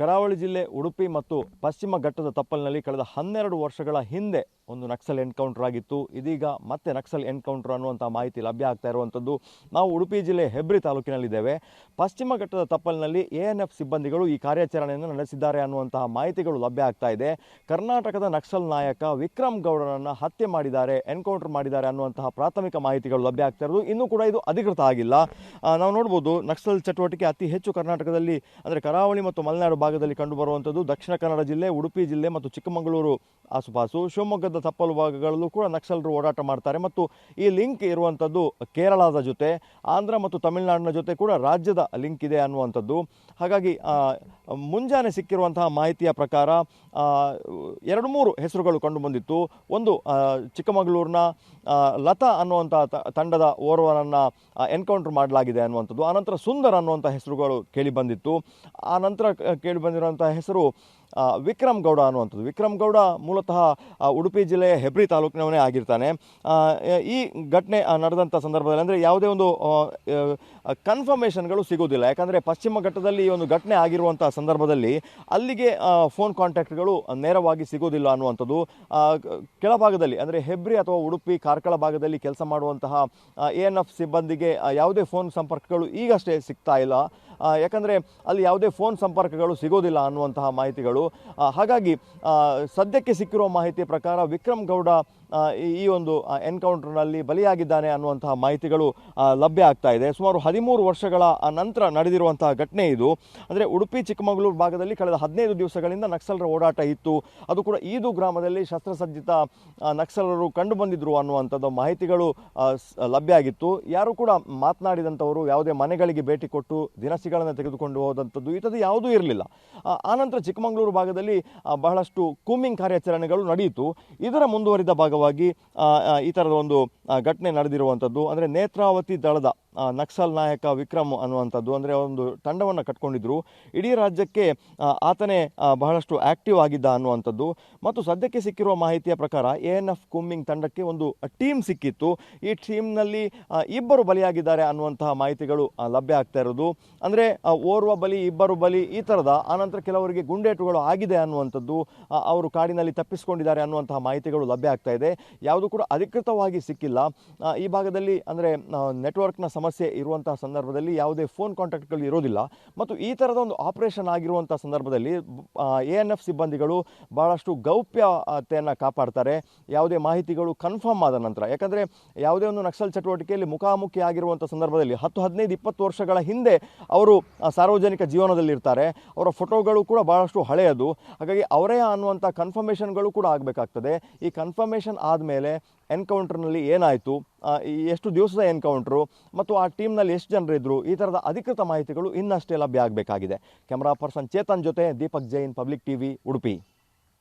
ಕರಾವಳಿ ಜಿಲ್ಲೆ ಉಡುಪಿ ಮತ್ತು ಪಶ್ಚಿಮ ಘಟ್ಟದ ತಪ್ಪಲಿನಲ್ಲಿ ಕಳೆದ ಹನ್ನೆರಡು ವರ್ಷಗಳ ಹಿಂದೆ ಒಂದು ನಕ್ಸಲ್ ಎನ್ಕೌಂಟರ್ ಆಗಿತ್ತು. ಇದೀಗ ಮತ್ತೆ ನಕ್ಸಲ್ ಎನ್ಕೌಂಟರ್ ಅನ್ನುವಂಥ ಮಾಹಿತಿ ಲಭ್ಯ ಆಗ್ತಾ ಇರುವಂಥದ್ದು. ನಾವು ಉಡುಪಿ ಜಿಲ್ಲೆ ಹೆಬ್ರಿ ತಾಲೂಕಿನಲ್ಲಿದ್ದೇವೆ. ಪಶ್ಚಿಮ ಘಟ್ಟದ ತಪ್ಪಲಿನಲ್ಲಿ ಎ ಎನ್ ಎಫ್ ಸಿಬ್ಬಂದಿಗಳು ಈ ಕಾರ್ಯಾಚರಣೆಯನ್ನು ನಡೆಸಿದ್ದಾರೆ ಅನ್ನುವಂತಹ ಮಾಹಿತಿಗಳು ಲಭ್ಯ ಆಗ್ತಾ ಇದೆ. ಕರ್ನಾಟಕದ ನಕ್ಸಲ್ ನಾಯಕ ವಿಕ್ರಮ್ ಗೌಡರನ್ನು ಹತ್ಯೆ ಮಾಡಿದ್ದಾರೆ, ಎನ್ಕೌಂಟರ್ ಮಾಡಿದ್ದಾರೆ ಅನ್ನುವಂತಹ ಪ್ರಾಥಮಿಕ ಮಾಹಿತಿಗಳು ಲಭ್ಯ ಆಗ್ತಾ ಇರೋದು. ಇನ್ನೂ ಕೂಡ ಇದು ಅಧಿಕೃತ ಆಗಿಲ್ಲ. ನಾವು ನೋಡ್ಬೋದು ನಕ್ಸಲ್ ಚಟುವಟಿಕೆ ಅತಿ ಹೆಚ್ಚು ಕರ್ನಾಟಕದಲ್ಲಿ, ಅಂದರೆ ಕರಾವಳಿ ಮತ್ತು ಮಲೆನಾಡು ಭಾಗದಲ್ಲಿ ಕಂಡುಬರುವಂಥದ್ದು. ದಕ್ಷಿಣ ಕನ್ನಡ ಜಿಲ್ಲೆ, ಉಡುಪಿ ಜಿಲ್ಲೆ ಮತ್ತು ಚಿಕ್ಕಮಗಳೂರು ಆಸುಪಾಸು. ಶಿವಮೊಗ್ಗದ ತಪ್ಪಲು ಭಾಗಗಳಲ್ಲೂ ಕೂಡ ನಕ್ಸಲರು ಓಡಾಟ ಮಾಡ್ತಾರೆ. ಮತ್ತು ಈ ಲಿಂಕ್ ಇರುವಂಥದ್ದು ಕೇರಳದ ಜೊತೆ, ಆಂಧ್ರ ಮತ್ತು ತಮಿಳುನಾಡಿನ ಜೊತೆ ಕೂಡ ರಾಜ್ಯದ ಲಿಂಕ್ ಇದೆ ಅನ್ನುವಂಥದ್ದು. ಹಾಗಾಗಿ ಮುಂಜಾನೆ ಸಿಕ್ಕಿರುವಂತಹ ಮಾಹಿತಿಯ ಪ್ರಕಾರ ಎರಡು ಮೂರು ಹೆಸರುಗಳು ಕಂಡುಬಂದಿತ್ತು. ಒಂದು ಚಿಕ್ಕಮಗಳೂರಿನ ಲತಾ ಅನ್ನುವಂಥ ತಂಡದ ಓರ್ವನನ್ನು ಎನ್ಕೌಂಟರ್ ಮಾಡಲಾಗಿದೆ ಅನ್ನುವಂಥದ್ದು. ಆನಂತರ ಸುಂದರ್ ಅನ್ನುವಂಥ ಹೆಸರುಗಳು ಕೇಳಿ ಬಂದಿತ್ತು ಆ ನಂತರ ಕ- ಕೇಳಿ ಬಂದಿರುವಂಥ ಹೆಸರು ವಿಕ್ರಮ್ ಗೌಡ ಅನ್ನುವಂಥದ್ದು. ವಿಕ್ರಮ್ ಗೌಡ ಮೂಲತಃ ಉಡುಪಿ ಜಿಲ್ಲೆಯ ಹೆಬ್ರಿ ತಾಲೂಕಿನವನೇ ಆಗಿರ್ತಾನೆ. ಈ ಘಟನೆ ನಡೆದಂಥ ಸಂದರ್ಭದಲ್ಲಿ ಅಂದರೆ ಯಾವುದೇ ಒಂದು ಕನ್ಫರ್ಮೇಷನ್ಗಳು ಸಿಗೋದಿಲ್ಲ ಯಾಕಂದರೆ ಪಶ್ಚಿಮ ಘಟ್ಟದಲ್ಲಿ ಈ ಒಂದು ಘಟನೆ ಆಗಿರುವಂಥ ಸಂದರ್ಭದಲ್ಲಿ ಅಲ್ಲಿಗೆ ಫೋನ್ ಕಾಂಟ್ಯಾಕ್ಟ್ಗಳು ನೇರವಾಗಿ ಸಿಗೋದಿಲ್ಲ ಅನ್ನುವಂಥದ್ದು ಕೆಳಭಾಗದಲ್ಲಿ ಅಂದರೆ ಹೆಬ್ರಿ ಅಥವಾ ಉಡುಪಿ, ಕಾರ್ಕಳ ಭಾಗದಲ್ಲಿ ಕೆಲಸ ಮಾಡುವಂತಹ ಎ ಎನ್ ಎಫ್ ಸಿಬ್ಬಂದಿಗೆ ಯಾವುದೇ ಫೋನ್ ಸಂಪರ್ಕಗಳು ಈಗಷ್ಟೇ ಸಿಗ್ತಾ ಇಲ್ಲ. ಯಾಕಂದರೆ ಅಲ್ಲಿ ಯಾವುದೇ ಫೋನ್ ಸಂಪರ್ಕಗಳು ಸಿಗೋದಿಲ್ಲ ಅನ್ನುವಂತಹ ಮಾಹಿತಿಗಳು. ಹಾಗಾಗಿ ಸದ್ಯಕ್ಕೆ ಸಿಕ್ಕಿರುವ ಮಾಹಿತಿ ಪ್ರಕಾರ ವಿಕ್ರಮ್ ಗೌಡ ಈ- ಒಂದು ಎನ್ಕೌಂಟರ್ನಲ್ಲಿ ಬಲಿಯಾಗಿದ್ದಾನೆ ಅನ್ನುವಂತಹ ಮಾಹಿತಿಗಳು ಲಭ್ಯ ಆಗ್ತಾ ಇದೆ. ಸುಮಾರು ಹದಿಮೂರು ವರ್ಷಗಳ ನಂತರ ನಡೆದಿರುವಂತಹ ಘಟನೆ ಇದು. ಅಂದರೆ ಉಡುಪಿ, ಚಿಕ್ಕಮಗಳೂರು ಭಾಗದಲ್ಲಿ ಕಳೆದ ಹದಿನೈದು ದಿವಸಗಳಿಂದ ನಕ್ಸಲರ ಓಡಾಟ ಇತ್ತು. ಅದು ಕೂಡ ಈದು ಗ್ರಾಮದಲ್ಲಿ ಶಸ್ತ್ರಸಜ್ಜಿತ ನಕ್ಸಲರು ಕಂಡು ಬಂದಿದ್ರು ಅನ್ನುವಂಥದ್ದು ಮಾಹಿತಿಗಳು ಲಭ್ಯ ಆಗಿತ್ತು. ಯಾರು ಕೂಡ ಮಾತನಾಡಿದಂಥವರು ಯಾವುದೇ ಮನೆಗಳಿಗೆ ಭೇಟಿ ಕೊಟ್ಟು ದಿನಸಿಗಳನ್ನು ತೆಗೆದುಕೊಂಡು ಹೋದಂಥದ್ದು ಇಂಥದ್ದು ಯಾವುದೂ ಇರಲಿಲ್ಲ. ಆನಂತರ ಚಿಕ್ಕಮಗಳೂರು ಭಾಗದಲ್ಲಿ ಬಹಳಷ್ಟು ಕೂಮಿಂಗ್ ಕಾರ್ಯಾಚರಣೆಗಳು ನಡೆಯಿತು. ಇದರ ಮುಂದುವರಿದ ಭಾಗವಾಗಿ ಆ, ಈ ಥರದ ಒಂದು ಘಟನೆ ನಡೆದಿರುವಂಥದ್ದು ಅಂದರೆ ನೇತ್ರಾವತಿ ದಳದ ನಕ್ಸಲ್ ನಾಯಕ ವಿಕ್ರಮ್ ಅನ್ನುವಂಥದ್ದು, ಅಂದರೆ ಒಂದು ತಂಡವನ್ನು ಕಟ್ಕೊಂಡಿದ್ರು. ಇಡೀ ರಾಜ್ಯಕ್ಕೆ ಆತನೇ ಬಹಳಷ್ಟು ಆ್ಯಕ್ಟಿವ್ ಆಗಿದ್ದ ಅನ್ನುವಂಥದ್ದು. ಮತ್ತು ಸದ್ಯಕ್ಕೆ ಸಿಕ್ಕಿರುವ ಮಾಹಿತಿಯ ಪ್ರಕಾರ, ಎ ಎನ್ ಎಫ್ ಕುಮ್ಮಿಂಗ್ ತಂಡಕ್ಕೆ ಒಂದು ಟೀಮ್ ಸಿಕ್ಕಿತ್ತು. ಈ ಟೀಮ್ನಲ್ಲಿ ಇಬ್ಬರು ಬಲಿಯಾಗಿದ್ದಾರೆ ಅನ್ನುವಂತಹ ಮಾಹಿತಿಗಳು ಲಭ್ಯ ಆಗ್ತಾ ಇರೋದು. ಅಂದರೆ ಓರ್ವ ಬಲಿ, ಇಬ್ಬರು ಬಲಿ, ಈ ಥರದ ಆನಂತರ ಕೆಲವರಿಗೆ ಗುಂಡೇಟುಗಳು ಆಗಿದೆ ಅನ್ನುವಂಥದ್ದು ಅವರು ಕಾಡಿನಲ್ಲಿ ತಪ್ಪಿಸಿಕೊಂಡಿದ್ದಾರೆ ಅನ್ನುವಂತಹ ಮಾಹಿತಿಗಳು ಲಭ್ಯ ಆಗ್ತಾ ಇದೆ. ಯಾವುದು ಕೂಡ ಅಧಿಕೃತವಾಗಿ ಸಿಕ್ಕಿಲ್ಲ. ಈ ಭಾಗದಲ್ಲಿ, ಅಂದರೆ ನೆಟ್ವರ್ಕ್ನ ಸಮಸ್ಯೆ ಇರುವಂತಹ ಸಂದರ್ಭದಲ್ಲಿ ಯಾವುದೇ ಫೋನ್ ಕಾಂಟ್ಯಾಕ್ಟ್ಗಳು ಇರೋದಿಲ್ಲ. ಮತ್ತು ಈ ಥರದ ಒಂದು ಆಪರೇಷನ್ ಆಗಿರುವಂಥ ಸಂದರ್ಭದಲ್ಲಿ ಎ ಎನ್ ಎಫ್ ಸಿಬ್ಬಂದಿಗಳು ಭಾಳಷ್ಟು ಗೌಪ್ಯತೆಯನ್ನು ಕಾಪಾಡ್ತಾರೆ. ಯಾವುದೇ ಮಾಹಿತಿಗಳು ಕನ್ಫರ್ಮ್ ಆದ ನಂತರ, ಯಾಕಂದರೆ ಯಾವುದೇ ಒಂದು ನಕ್ಸಲ್ ಚಟುವಟಿಕೆಯಲ್ಲಿ ಮುಖಾಮುಖಿ ಆಗಿರುವಂಥ ಸಂದರ್ಭದಲ್ಲಿ ಹತ್ತು ಹದಿನೈದು ಇಪ್ಪತ್ತು ವರ್ಷಗಳ ಹಿಂದೆ ಅವರು ಸಾರ್ವಜನಿಕ ಜೀವನದಲ್ಲಿರ್ತಾರೆ ಅವರ ಫೋಟೋಗಳು ಕೂಡ ಭಾಳಷ್ಟು ಹಳೆಯದು. ಹಾಗಾಗಿ ಅವರೇ ಅನ್ನುವಂಥ ಕನ್ಫರ್ಮೇಷನ್ಗಳು ಕೂಡ ಆಗಬೇಕಾಗ್ತದೆ. ಈ ಕನ್ಫರ್ಮೇಷನ್ ಆದಮೇಲೆ ಎನ್ಕೌಂಟರ್ನಲ್ಲಿ ಏನಾಯಿತು? ಎಷ್ಟು ದಿವಸದ ಎನ್ಕೌಂಟ್ರು? ಮತ್ತು ಆ ಟೀಮ್ನಲ್ಲಿ ಎಷ್ಟು ಜನರಿದ್ದರು ಈ ಥರದ ಅಧಿಕೃತ ಮಾಹಿತಿಗಳು ಇನ್ನಷ್ಟೇ ಲಭ್ಯ ಆಗಬೇಕಾಗಿದೆ. ಕ್ಯಾಮ್ರಾ ಪರ್ಸನ್ ಚೇತನ್ ಜೊತೆ ದೀಪಕ್ ಜೈನ್, ಪಬ್ಲಿಕ್ ಟಿವಿ, ಉಡುಪಿ.